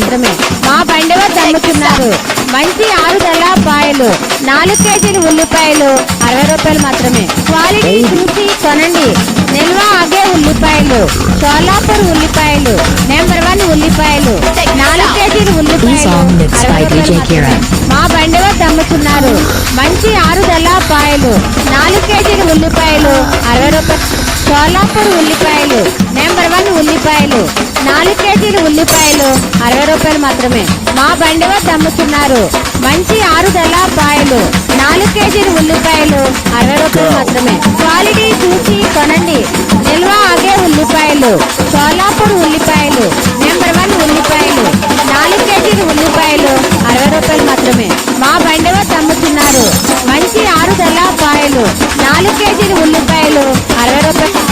మాత్రమే. మా బండి వద్ద అమ్ముతున్నారు మంచి ఆరుదల పాయలు నాలుగు కేజీలు ఉల్లిపాయలు అరవై రూపాయలు మాత్రమే. క్వాలిటీ చూసి కొనండి. నిల్వ ఆగే ఉల్లిపాయలు సోలాపూర్ ఉల్లిపాయలు నెంబర్ వన్ ఉల్లిపాయలు నాలుగు కేజీలు ఉల్లిపాయలు. మా బండి వద్ద అమ్ముతున్నారు మంచి ఆరుదల పాయలు నాలుగు కేజీలు ఉల్లిపాయలు అరవై రూపాయలు సోలాపూర్ ఉల్లిపాయలు అమ్ముతున్నారు నాలుగు కేజీలు ఉల్లిపాయలు అరవై రూపాయలు మాత్రమే. మా బండి వద్ద అమ్ముతున్నారు. మంచి ఆరు దళాపాయలు నాలుగు కేజీలు ఉల్లిపాయలు అరవై రూపాయలు మాత్రమే. క్వాలిటీ చూసి కొనండి. నిల్వ ఆగే ఉల్లిపాయలు సోలాపూర్ ఉల్లిపాయలు నెంబర్ వన్ ఉల్లిపాయలు నాలుగు కేజీలు ఉల్లిపాయలు అరవై రూపాయలు మాత్రమే. మా బండి వద్ద అమ్ముతున్నారు. మంచి ఆరు దళాపాయలు నాలుగు కేజీలు ఉల్లిపాయలు అరవై రూపాయలు